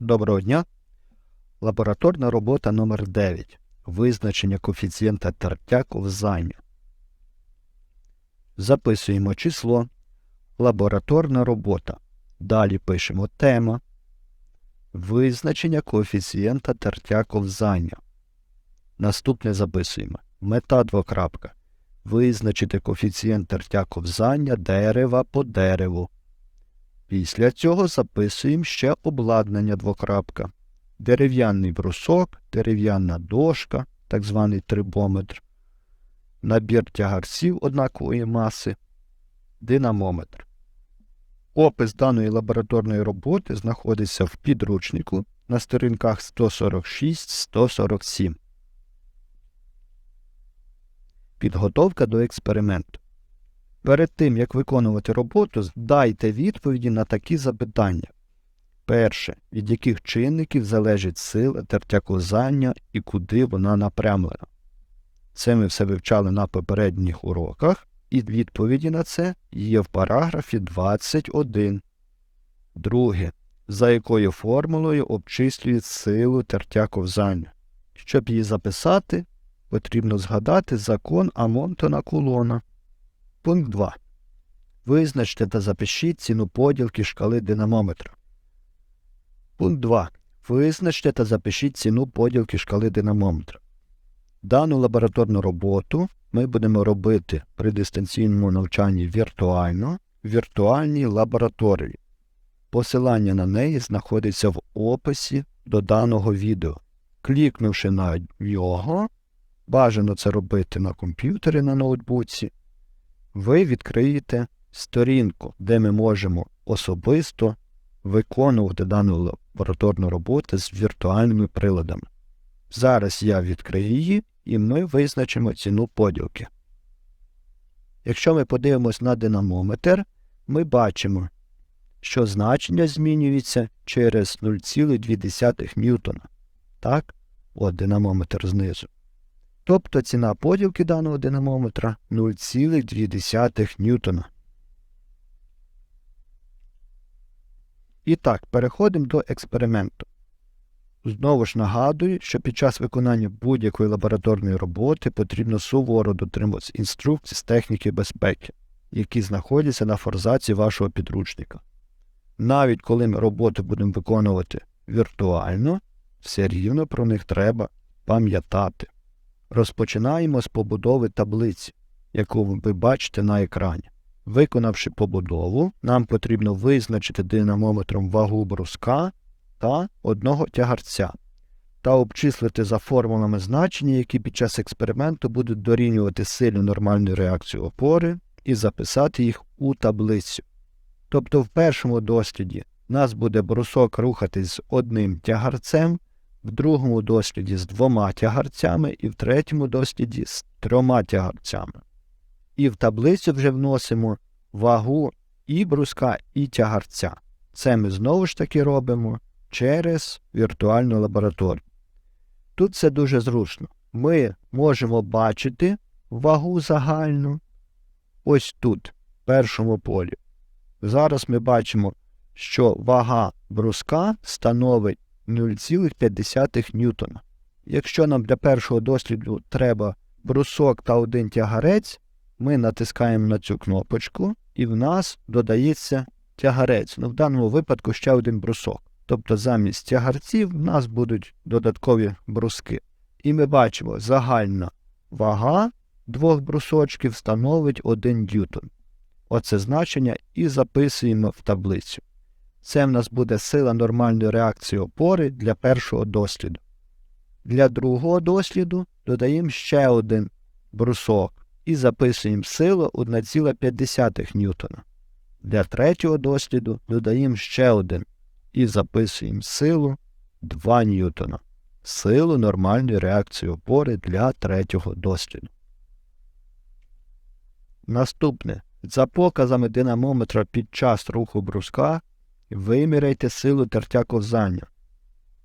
Доброго дня. Лабораторна робота номер 9 Визначення коефіцієнта тертя ковзання. Записуємо число. Лабораторна робота. Далі пишемо тема. Визначення коефіцієнта тертя ковзання. Наступне записуємо. Мета двокрапка. Визначити коефіцієнт тертя ковзання дерева по дереву. Після цього записуємо ще обладнання двокрапка. Дерев'яний брусок, дерев'яна дошка, так званий трибометр, набір тягарців однакової маси, динамометр. Опис даної лабораторної роботи знаходиться в підручнику на сторінках 146-147. Підготовка до експерименту. Перед тим, як виконувати роботу, дайте відповіді на такі запитання. Перше. Від яких чинників залежить сила тертя ковзання і куди вона напрямлена? Це ми все вивчали на попередніх уроках, і відповіді на це є в параграфі 21. Друге. За якою формулою обчислюють силу тертя ковзання? Щоб її записати, потрібно згадати закон Амонтона Кулона. Пункт 2. Визначте та запишіть ціну поділки шкали динамометра. Пункт 2. Визначте та запишіть ціну поділки шкали динамометра. Дану лабораторну роботу ми будемо робити при дистанційному навчанні віртуально в віртуальній лабораторії. Посилання на неї знаходиться в описі до даного відео. Клікнувши на нього, бажано це робити на комп'ютері на ноутбуці, ви відкриєте сторінку, де ми можемо особисто виконувати дану лабораторну роботу з віртуальними приладами. Зараз я відкрию її і ми визначимо ціну поділки. Якщо ми подивимось на динамометр, ми бачимо, що значення змінюється через 0,2 ньютона. Так, от динамометр знизу. Тобто ціна поділки даного динамометра 0,2 ньютона. І так, переходимо до експерименту. Знову ж нагадую, що під час виконання будь-якої лабораторної роботи потрібно суворо дотримуватися інструкцій з техніки безпеки, які знаходяться на форзаці вашого підручника. Навіть коли ми роботу будемо виконувати віртуально, все рівно про них треба пам'ятати. Розпочинаємо з побудови таблиці, яку ви бачите на екрані. Виконавши побудову, нам потрібно визначити динамометром вагу бруска та одного тягарця та обчислити за формулами значення, які під час експерименту будуть дорівнювати сильну нормальну реакцію опори, і записати їх у таблицю. Тобто в першому досліді нас буде брусок рухатись з одним тягарцем, в другому досліді з двома тягарцями і в третьому досліді з трьома тягарцями. І в таблицю вже вносимо вагу і бруска, і тягарця. Це ми знову ж таки робимо через віртуальну лабораторію. Тут це дуже зручно. Ми можемо бачити вагу загальну ось тут, в першому полі. Зараз ми бачимо, що вага бруска становить 0,5 ньютона. Якщо нам для першого досліду треба брусок та один тягарець, ми натискаємо на цю кнопочку, і в нас додається тягарець. Ну, в даному випадку ще один брусок. Тобто замість тягарців в нас будуть додаткові бруски. І ми бачимо, загальна вага двох брусочків становить 1 ньютон. Оце значення і записуємо в таблицю. Це в нас буде сила нормальної реакції опори для першого досліду. Для другого досліду додаємо ще один брусок і записуємо силу 1,5 ньютона. Для третього досліду додаємо ще один і записуємо силу 2 ньютона. Силу нормальної реакції опори для третього досліду. Наступне. За показами динамометра під час руху бруска виміряйте силу тертя ковзання.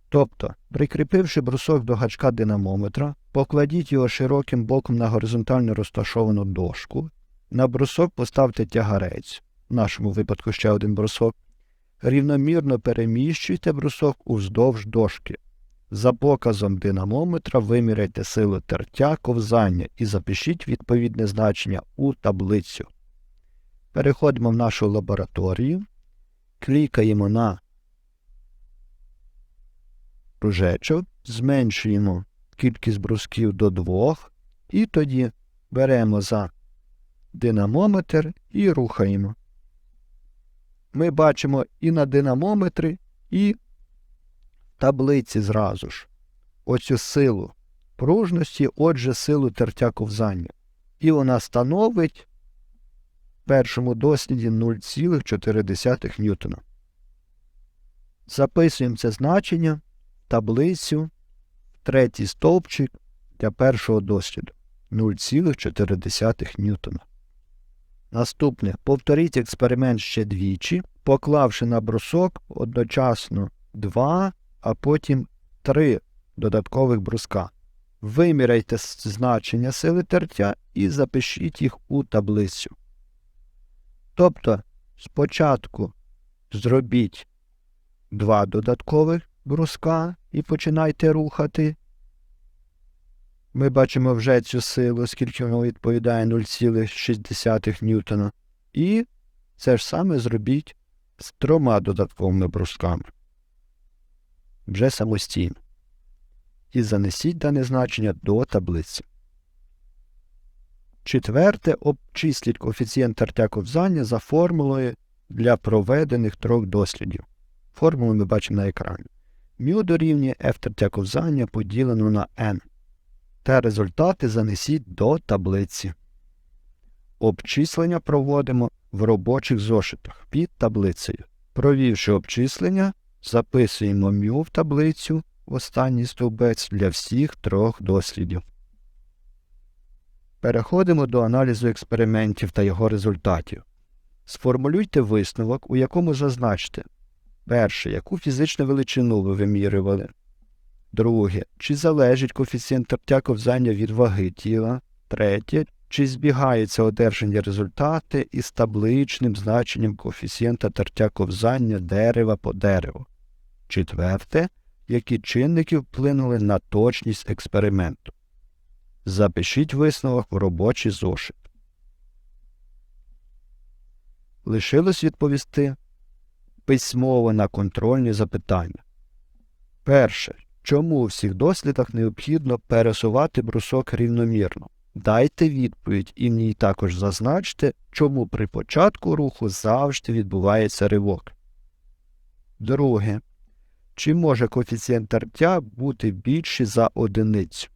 Тобто, прикріпивши брусок до гачка динамометра, покладіть його широким боком на горизонтально розташовану дошку, на брусок поставте тягарець, в нашому випадку ще один брусок, рівномірно переміщуйте брусок уздовж дошки. За показом динамометра виміряйте силу тертя ковзання і запишіть відповідне значення у таблицю. Переходимо в нашу лабораторію, клікаємо на кружечок, зменшуємо кількість брусків до 2 і тоді беремо за динамометр і рухаємо. Ми бачимо і на динамометрі, і таблиці зразу ж оцю силу пружності, отже, силу тертя ковзання. І вона становить першому досліді 0,4 ньютона. Записуємо це значення в таблицю, в третій стовпчик для першого досліду 0,4 ньютона. Наступне. Повторіть експеримент ще двічі, поклавши на брусок одночасно два, а потім три додаткових бруска. Виміряйте значення сили тертя і запишіть їх у таблицю. Тобто спочатку зробіть два додаткових бруска і починайте рухати. Ми бачимо вже цю силу, скільки вона відповідає 0,6 ньютона. І це ж саме зробіть з трьома додатковими брусками. Вже самостійно. І занесіть дане значення до таблиці. Четверте. Обчисліть коефіцієнт тертя ковзання за формулою для проведених трьох дослідів. Формулу ми бачимо на екрані. Мю дорівнює F тертя ковзання поділено на n та результати занесіть до таблиці. Обчислення проводимо в робочих зошитах під таблицею. Провівши обчислення, записуємо мю в таблицю в останній стовбець для всіх трьох дослідів. Переходимо до аналізу експериментів та його результатів. Сформулюйте висновок, у якому зазначте перше, яку фізичну величину ви вимірювали. Друге, чи залежить коефіцієнт тертя ковзання від ваги тіла. Третє, чи збігаються одержані результати із табличним значенням коефіцієнта тертя ковзання дерева по дереву. Четверте, які чинники вплинули на точність експерименту. Запишіть висновок в робочий зошит. Лишилось відповісти письмово на контрольні запитання. Перше. Чому у всіх дослідах необхідно пересувати брусок рівномірно? Дайте відповідь і в ній також зазначте, чому при початку руху завжди відбувається ривок. Друге. Чи може коефіцієнт тертя бути більший за одиницю?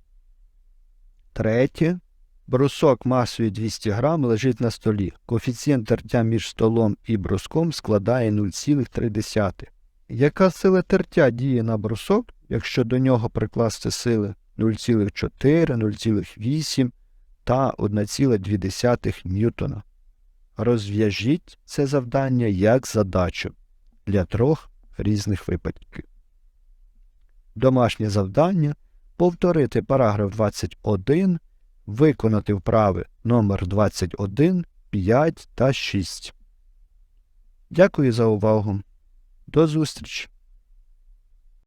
Третє. Брусок масою 200 грам лежить на столі. Коефіцієнт тертя між столом і бруском складає 0,3. Яка сила тертя діє на брусок, якщо до нього прикласти сили 0,4, 0,8 та 1,2 ньютона? Розв'яжіть це завдання як задачу для трьох різних випадків. Домашнє завдання повторити параграф 21, виконати вправи номер 21, 5 та 6. Дякую за увагу. До зустрічі!